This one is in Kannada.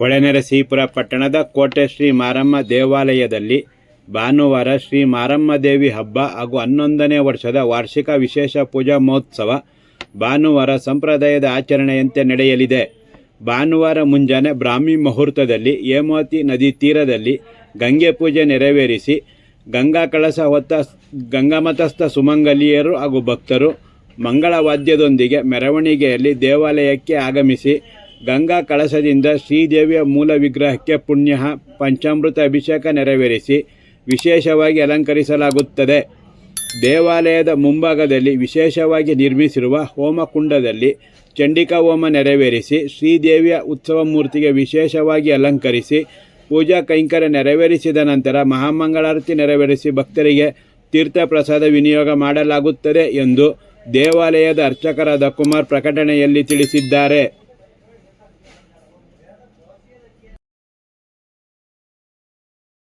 ಹೊಳೆನರಸೀಪುರ ಪಟ್ಟಣದ ಕೋಟೆ ಶ್ರೀ ಮಾರಮ್ಮ ದೇವಾಲಯದಲ್ಲಿ ಭಾನುವಾರ ಶ್ರೀ ಮಾರಮ್ಮ ದೇವಿ ಹಬ್ಬ ಹಾಗೂ ಹನ್ನೊಂದನೇ ವರ್ಷದ ವಾರ್ಷಿಕ ವಿಶೇಷ ಪೂಜಾ ಮಹೋತ್ಸವ ಭಾನುವಾರ ಸಂಪ್ರದಾಯದ ಆಚರಣೆಯಂತೆ ನಡೆಯಲಿದೆ. ಭಾನುವಾರ ಮುಂಜಾನೆ ಬ್ರಾಹ್ಮಿ ಮುಹೂರ್ತದಲ್ಲಿ ಹೇಮಾವತಿ ನದಿ ತೀರದಲ್ಲಿ ಗಂಗೆ ಪೂಜೆ ನೆರವೇರಿಸಿ ಗಂಗಾ ಕಳಸ ಹೊತ್ತ ಗಂಗಾಮತಸ್ಥ ಸುಮಂಗಲಿಯರು ಹಾಗೂ ಭಕ್ತರು ಮಂಗಳ ವಾದ್ಯದೊಂದಿಗೆ ಮೆರವಣಿಗೆಯಲ್ಲಿ ದೇವಾಲಯಕ್ಕೆ ಆಗಮಿಸಿ ಗಂಗಾ ಕಳಸದಿಂದ ಶ್ರೀದೇವಿಯ ಮೂಲ ವಿಗ್ರಹಕ್ಕೆ ಪುಣ್ಯ ಪಂಚಾಮೃತ ಅಭಿಷೇಕ ನೆರವೇರಿಸಿ ವಿಶೇಷವಾಗಿ ಅಲಂಕರಿಸಲಾಗುತ್ತದೆ. ದೇವಾಲಯದ ಮುಂಭಾಗದಲ್ಲಿ ವಿಶೇಷವಾಗಿ ನಿರ್ಮಿಸಿರುವ ಹೋಮಕುಂಡದಲ್ಲಿ ಚಂಡಿಕಾ ಹೋಮ ನೆರವೇರಿಸಿ ಶ್ರೀದೇವಿಯ ಉತ್ಸವ ಮೂರ್ತಿಗೆ ವಿಶೇಷವಾಗಿ ಅಲಂಕರಿಸಿ ಪೂಜಾ ಕೈಂಕರ್ಯ ನೆರವೇರಿಸಿದ ನಂತರ ಮಹಾಮಂಗಳಾರತಿ ನೆರವೇರಿಸಿ ಭಕ್ತರಿಗೆ ತೀರ್ಥ ಪ್ರಸಾದ ವಿನಿಯೋಗ ಮಾಡಲಾಗುತ್ತದೆ ಎಂದು ದೇವಾಲಯದ ಅರ್ಚಕರಾದ ಕುಮಾರ್ ಪ್ರಕಟಣೆಯಲ್ಲಿ ತಿಳಿಸಿದ್ದಾರೆ.